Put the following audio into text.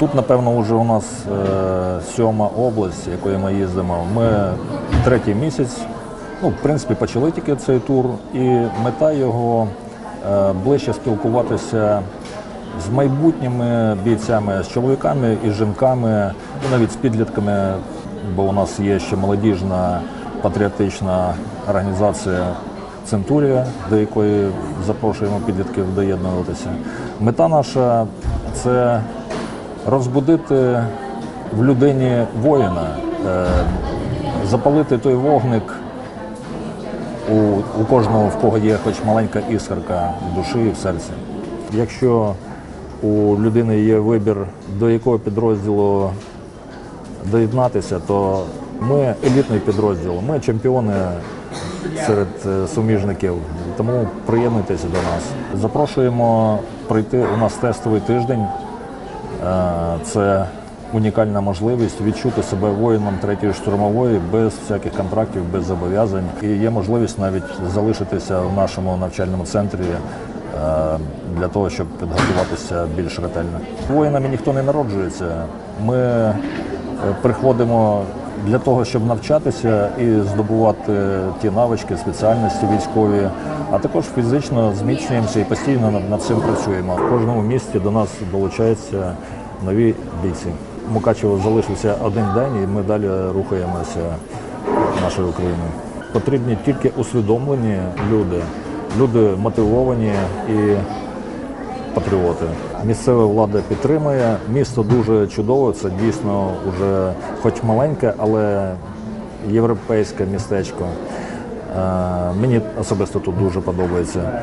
Тут, напевно, вже у нас е, сьома область, якою ми їздимо. Ми третій місяць, ну, в принципі, почали тільки цей тур, і мета його е, ближче спілкуватися з майбутніми бійцями, з чоловіками і жінками, і навіть з підлітками, бо у нас є ще молодіжна патріотична організація Центурія, до якої запрошуємо підлітків доєднуватися. Мета наша це розбудити в людині воїна, е, запалити той вогник у, у кожного, в кого є хоч маленька іскорка в душі і в серці. Якщо у людини є вибір, до якого підрозділу доєднатися, то ми елітний підрозділ, ми чемпіони серед е, суміжників. Тому приєднуйтеся до нас. Запрошуємо прийти. У нас тестовий тиждень. Е, Це унікальна можливість відчути себе воїном третьої штурмової без всяких контрактів, без зобов'язань. І є можливість навіть залишитися в нашому навчальному центрі е, для того, щоб підготуватися більш ретельно. Воїнами ніхто не народжується. Ми е, приходимо для того, щоб навчатися і здобувати ті навички, спеціальності військові, а також фізично зміцнюємося і постійно над, цим працюємо. В кожному місті до нас долучаються нові бійці. Мукачево залишився один день, і ми далі рухаємося нашою Україною. Потрібні тільки усвідомлені люди, люди мотивовані і патріоти. Місцева влада підтримує. Місто дуже чудове. Це дійсно вже хоч маленьке, але європейське містечко. Е, Мені особисто тут дуже подобається.